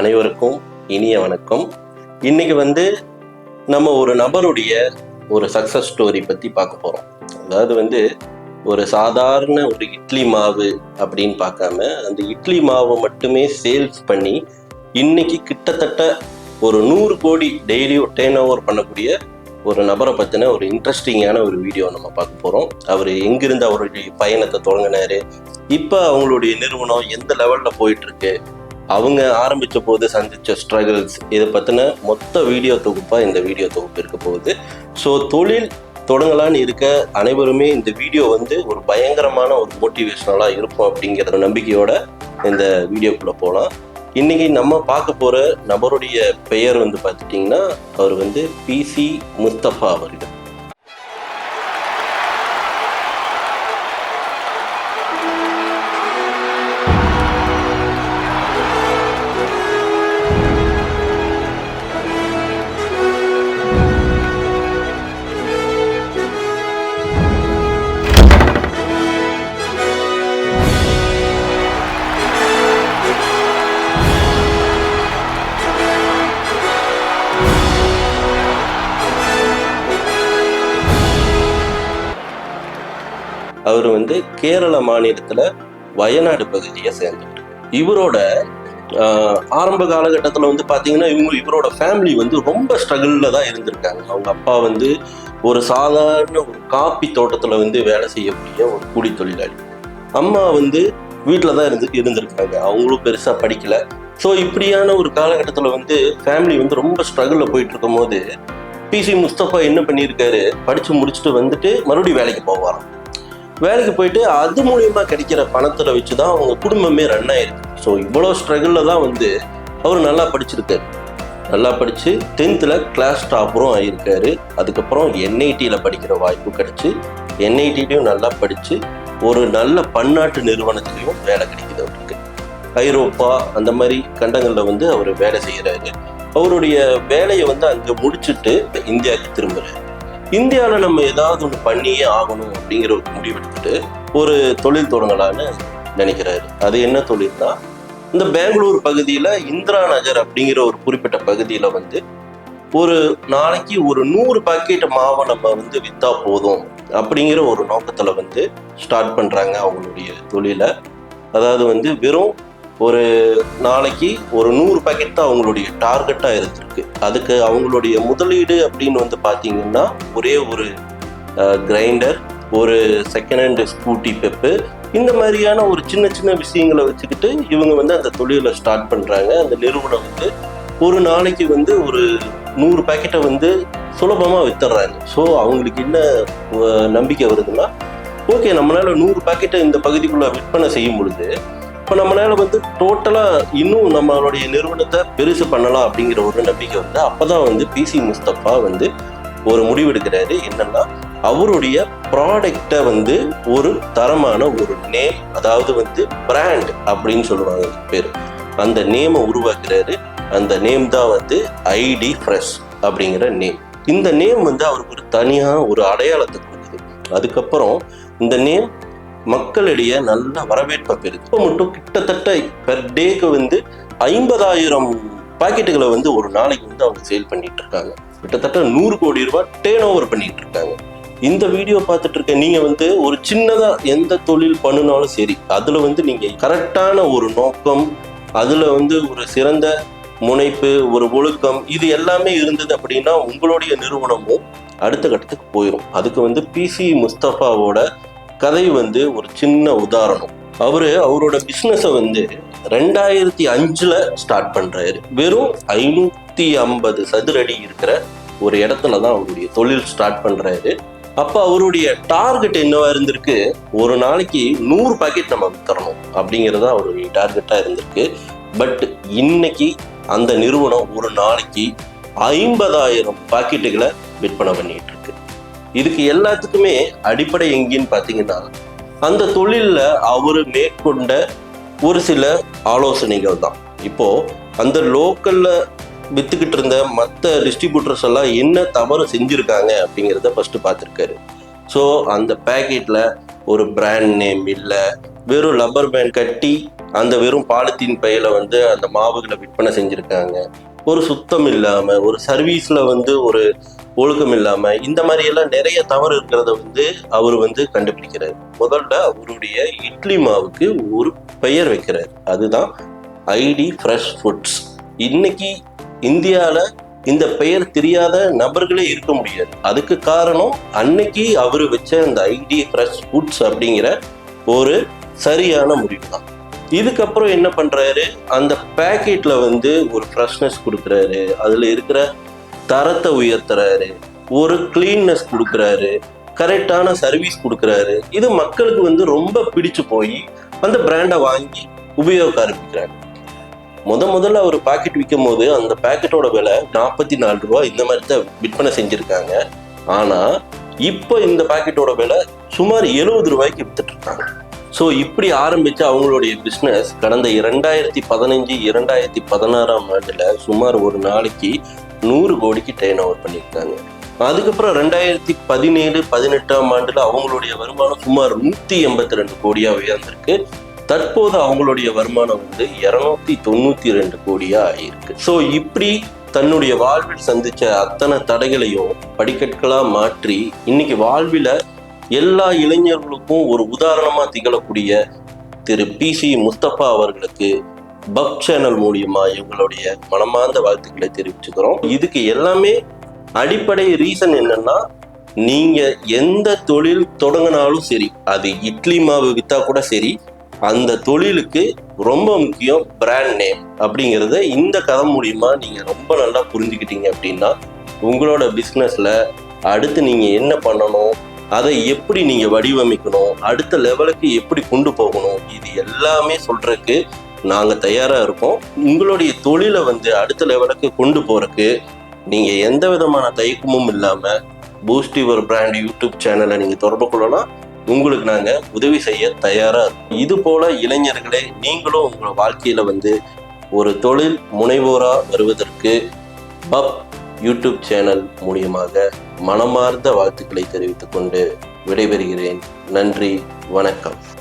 அனைவருக்கும் இனிய வணக்கம். இன்னைக்கு வந்து நம்ம ஒரு நபருடைய ஒரு சக்சஸ் ஸ்டோரி பத்தி பார்க்க போறோம். அதாவது வந்து ஒரு சாதாரண ஒரு இட்லி மாவு அப்படின்னு பார்க்காம அந்த இட்லி மாவை மட்டுமே சேல்ஸ் பண்ணி இன்னைக்கு கிட்டத்தட்ட ஒரு நூறு கோடி டெய்லியும் டேர்ன் ஓவர் பண்ணக்கூடிய ஒரு நபரை பற்றின ஒரு இன்ட்ரெஸ்டிங்கான ஒரு வீடியோ நம்ம பார்க்க போகிறோம் அவர் எங்கிருந்து அவருடைய பயணத்தை தொடங்கினாரு இப்போ அவங்களுடைய நிறுவனம் எந்த லெவலில் போயிட்டுருக்கு அவங்க ஆரம்பித்த போது சந்தித்த ஸ்ட்ரகிள்ஸ் இதை பற்றின மொத்த வீடியோ தொகுப்பாக இந்த வீடியோ தொகுப்பு இருக்க போகுது. ஸோ தொழில் தொடங்கலான்னு இருக்க அனைவருமே இந்த வீடியோ வந்து ஒரு பயங்கரமான ஒரு மோட்டிவேஷனலாக இருக்கும் அப்படிங்கிற நம்பிக்கையோட இந்த வீடியோக்குள்ளே போகலாம் இன்னைக்கு நம்ம பார்க்க போகிற நபருடைய பெயர் வந்து பார்த்துட்டிங்கன்னா அவர் வந்து பிசி முஸ்தபா அவர்கள். அவர் வந்து கேரள மாநிலத்தில் வயநாடு பகுதியை சேர்ந்தவர். இவரோட ஆரம்ப காலகட்டத்தில் வந்து பார்த்தீங்கன்னா இவங்க இவரோட ஃபேமிலி வந்து ரொம்ப ஸ்ட்ரகிளில் தான் இருந்திருக்காங்க. அவங்க அப்பா வந்து ஒரு சாதாரண ஒரு காப்பி தோட்டத்தில் வந்து வேலை செய்யக்கூடிய ஒரு கூலி தொழிலாளி அம்மா வந்து வீட்டில் தான் இருந்து இருந்திருக்காங்க. அவங்களும் பெருசாக படிக்கல. ஸோ இப்படியான ஒரு காலகட்டத்தில் வந்து ஃபேமிலி வந்து ரொம்ப ஸ்ட்ரகிளில் போயிட்டு இருக்கும் போது பிசி முஸ்தபா என்ன பண்ணியிருக்காரு? படித்து முடிச்சுட்டு வந்துட்டு மறுபடியும் வேலைக்கு போவாராம் வேலைக்கு போயிட்டு அது மூலியமா கிடைக்கிற பணத்தில் வச்சு தான் அவங்க குடும்பமே ரன் ஆயிருக்கு. ஸோ இவ்வளோ ஸ்ட்ரகிளில் தான் வந்து அவர் நல்லா படிச்சிருக்காரு. நல்லா படித்து டென்த்தில் கிளாஸ் டாப்பரும் ஆகியிருக்காரு அதுக்கப்புறம் என்ஐடியில் படிக்கிற வாய்ப்பு கிடச்சி என்ஐடிலையும் நல்லா படித்து ஒரு நல்ல பன்னாட்டு நிறுவனத்துலேயும் வேலை கிடைக்குது அவருக்கு. ஐரோப்பா அந்த மாதிரி கண்டங்களில் வந்து அவர் வேலை செய்கிறாரு அவருடைய வேலையை வந்து அங்கே முடிச்சுட்டு இந்தியாவுக்கு திரும்புகிறாரு இந்தியாவில் நம்ம ஏதாவது ஒன்று பண்ணியே ஆகணும் அப்படிங்கிற ஒரு முடிவெடுத்துட்டு ஒரு தொழில் தொடங்கலான்னு நினைக்கிறாரு. அது என்ன தொழில்னா இந்த பெங்களூர் பகுதியில் இந்திரா நகர் அப்படிங்கிற ஒரு குறிப்பிட்ட பகுதியில் வந்து ஒரு நாளைக்கு ஒரு நூறு பாக்கெட் மாவை நம்ம வந்து விற்றா போதும் அப்படிங்கிற ஒரு நோக்கத்தில் வந்து ஸ்டார்ட் பண்ணுறாங்க அவங்களுடைய தொழிலை. அதாவது வந்து வெறும் ஒரு நாளைக்கு ஒரு நூறு பேக்கெட் தான் அவங்களுடைய டார்கெட்டாக இருந்திருக்கு. அதுக்கு அவங்களுடைய முதலீடு அப்படின்னு வந்து பார்த்தீங்கன்னா ஒரே ஒரு கிரைண்டர் ஒரு செகண்ட் ஹேண்ட் ஸ்கூட்டி பெப்பு இந்த மாதிரியான ஒரு சின்ன சின்ன விஷயங்களை வச்சுக்கிட்டு இவங்க வந்து அந்த தொழிலை ஸ்டார்ட் பண்ணுறாங்க அந்த நிறுவனம் வந்து ஒரு நாளைக்கு வந்து ஒரு நூறு பாக்கெட்டை வந்து சுலபமாக வித்துடுறாங்க. ஸோ அவங்களுக்கு என்ன நம்பிக்கை வருதுன்னா ஓகே நம்மளால நூறு பாக்கெட்டை இந்த பகுதிக்குள்ளே விற்பனை செய்யும் பொழுது இப்போ நம்மளால வந்து டோட்டலாக இன்னும் நம்மளுடைய நிறுவனத்தை பெருசு பண்ணலாம் அப்படிங்கிற ஒரு நம்பிக்கை வந்து அப்பதான் வந்து பிசி முஸ்தபா வந்து ஒரு முடிவெடுக்கிறாரு என்னன்னா அவருடைய ப்ராடக்டை வந்து ஒரு தரமான ஒரு நேம் அதாவது வந்து பிராண்ட் அப்படின்னு சொல்லுவாங்க பேர். அந்த நேமை உருவாக்குறாரு. அந்த நேம் தான் வந்து ஐடி ஃப்ரெஷ் அப்படிங்கிற நேம் இந்த நேம் வந்து அவருக்கு ஒரு தனியாக ஒரு அடையாளத்தை கொடுக்குது. அதுக்கப்புறம் இந்த நேம் மக்களிடையே நல்ல வரவேற்பை பெறுது. இப்போ மட்டும் கிட்டத்தட்ட பெர் டேக்கு வந்து ஐம்பதாயிரம் பாக்கெட்டுகளை வந்து ஒரு நாளைக்கு வந்து அவங்க சேல் பண்ணிட்டு இருக்காங்க. கிட்டத்தட்ட நூறு கோடி ரூபாய் டேர்ன் ஓவர் பண்ணிட்டு இருக்காங்க. இந்த வீடியோ பார்த்துட்டு இருக்க நீங்க வந்து ஒரு சின்னதா எந்த தொழில் பண்ணினாலும் சரி அதுல வந்து நீங்க கரெக்டான ஒரு நோக்கம் அதுல வந்து ஒரு சிறந்த முனைப்பு ஒரு ஒழுக்கம் இது எல்லாமே இருந்தது அப்படின்னா உங்களுடைய நிறுவனமும் அடுத்த கட்டத்துக்கு போயிடும் அதுக்கு வந்து பிசி முஸ்தபாவோட கதை வந்து ஒரு சின்ன உதாரணம். அவரு அவரோட பிஸ்னஸை வந்து ரெண்டாயிரத்தி அஞ்சுல ஸ்டார்ட் பண்றாரு. வெறும் ஐநூத்தி ஐம்பது சதுரடி இருக்கிற ஒரு இடத்துல தான் அவருடைய தொழில் ஸ்டார்ட் பண்றாரு. அப்ப அவருடைய டார்கெட் என்னவா இருந்திருக்கு? ஒரு நாளைக்கு நூறு பாக்கெட் நம்ம வித்தரணும் அப்படிங்கிறது தான் அவருடைய டார்கெட்டா இருந்திருக்கு. பட் இன்னைக்கு அந்த நிறுவனம் ஒரு நாளைக்கு ஐம்பதாயிரம் பாக்கெட்டுகளை விற்பனை பண்ணிட்டு இதுக்கு எல்லாத்துக்குமே அடிப்படை எங்கேன்னு பார்த்தீங்கன்னா அந்த தொழிலில் அவர் மேற்கொண்ட ஒரு சில ஆலோசனைகள் தான். இப்போது அந்த லோக்கலில் வித்துக்கிட்டு இருந்த மற்ற டிஸ்ட்ரிபியூட்டர்ஸ் எல்லாம் என்ன தவறு செஞ்சுருக்காங்க அப்படிங்கிறத ஃபஸ்ட்டு பார்த்துருக்காரு. ஸோ அந்த பேக்கெட்டில் ஒரு பிராண்ட் நேம் இல்லை வெறும் லப்பர் பேண்ட் கட்டி அந்த வெறும் பாலித்தீன் பையில வந்து அந்த மாவுகளை விற்பனை செஞ்சுருக்காங்க. ஒரு சுத்தம் இல்லாமல் ஒரு சர்வீஸில் வந்து ஒரு ஒழுக்கம் இல்லாம இந்த மாதிரி எல்லாம் நிறைய தவறு இருக்கிறத வந்து அவர் வந்து கண்டுபிடிக்கிறார். முதல்ல அவருடைய இட்லி மாவுக்கு ஒரு பெயர் வைக்கிறார். அதுதான் ஐடி ஃப்ரெஷ் ஃபுட்ஸ் இன்னைக்கு இந்தியாவில் இந்த பெயர் தெரியாத நபர்களே இருக்க முடியாது. அதுக்கு காரணம் அன்னைக்கு அவர் வச்ச அந்த ஐடி ஃப்ரெஷ் ஃபுட்ஸ் அப்படிங்கிற ஒரு சரியான முடிவு தான் இதுக்கப்புறம் என்ன பண்றாரு? அந்த பேக்கெட்ல வந்து ஒரு ஃப்ரெஷ்னஸ் கொடுக்குறாரு. அதுல இருக்கிற தரத்தை உயர்த்துறாரு. ஒரு கிளீன்னஸ் கொடுக்குறாரு. கரெக்டான சர்வீஸ் கொடுக்குறாரு. இது மக்களுக்கு வந்து ரொம்ப பிடிச்சு போய் அந்த பிராண்டை வாங்கி உபயோக ஆரம்பிக்கிறாங்க. முத முதல்ல அவர் பாக்கெட் விற்கும் போது அந்த பாக்கெட்டோட விலை நாற்பத்தி நாலு ரூபா இந்த மாதிரி தான் விற்பனை செஞ்சிருக்காங்க. ஆனா இப்போ இந்த பாக்கெட்டோட விலை சுமார் எழுபது ரூபாய்க்கு வித்துட்டு இருக்காங்க. ஸோ இப்படி ஆரம்பிச்ச அவங்களுடைய பிஸ்னஸ் கடந்த இரண்டாயிரத்தி பதினஞ்சு இரண்டாயிரத்தி பதினாறாம் ஆண்டுல சுமார் ஒரு நாளைக்கு நூறு கோடிக்கு டேர்ன் ஓவர் பண்ணியிருக்காங்க. அதுக்கப்புறம் ரெண்டாயிரத்தி பதினேழு பதினெட்டாம் ஆண்டுல அவங்களுடைய வருமானம் சுமார் நூத்தி எண்பத்தி ரெண்டு கோடியா உயர்ந்திருக்கு. தற்போது அவங்களுடைய வருமானம் வந்து இருநூத்தி தொண்ணூத்தி ரெண்டு கோடியா ஆயிருக்கு. ஸோ இப்படி தன்னுடைய வாழ்வில் சந்திச்ச அத்தனை தடைகளையும் படிக்கற்களா மாற்றி இன்னைக்கு வாழ்வில எல்லா இளைஞர்களுக்கும் ஒரு உதாரணமா திகழக்கூடிய திரு பி சி முஸ்தபா அவர்களுக்கு பப் சேனல் மூலியமா இவங்களுடைய மனமார்ந்த வாழ்த்துக்களை தெரிவிச்சுக்கிறோம். இதுக்கு எல்லாமே அடிப்படை ரீசன் என்னன்னா நீங்க எந்த தொழில் தொடங்கினாலும் சரி அது இட்லி மாவு வித்தா கூட சரி அந்த தொழிலுக்கு ரொம்ப முக்கியம் பிராண்ட் நேம் அப்படிங்கிறத இந்த கதை மூலியமா நீங்க ரொம்ப நல்லா புரிஞ்சுக்கிட்டீங்க அப்படின்னா உங்களோட பிஸ்னஸ்ல அடுத்து நீங்க என்ன பண்ணணும் அதை எப்படி நீங்க வடிவமைக்கணும் அடுத்த லெவலுக்கு எப்படி கொண்டு போகணும் இது எல்லாமே சொல்றதுக்கு நாங்க தயாரா இருக்கோம். உங்களுடைய தொழிலை வந்து அடுத்த லெவலுக்கு கொண்டு போகிறதுக்கு நீங்க எந்த விதமான தயக்கமும் இல்லாம பூஸ்ட் யுவர் பிராண்ட் யூடியூப் சேனலை நீங்க தொடர்பு கொள்ளலாம். உங்களுக்கு நாங்க உதவி செய்ய தயாரா இருக்கோம். இது போல இளைஞர்களே நீங்களும் உங்களோட வாழ்க்கையில வந்து ஒரு தொழில் முனைவோரா வருவதற்கு பப் யூடியூப் சேனல் மூலியமாக மனமார்ந்த வாழ்த்துக்களை தெரிவித்துக் கொண்டு விடைபெறுகிறேன். நன்றி வணக்கம்.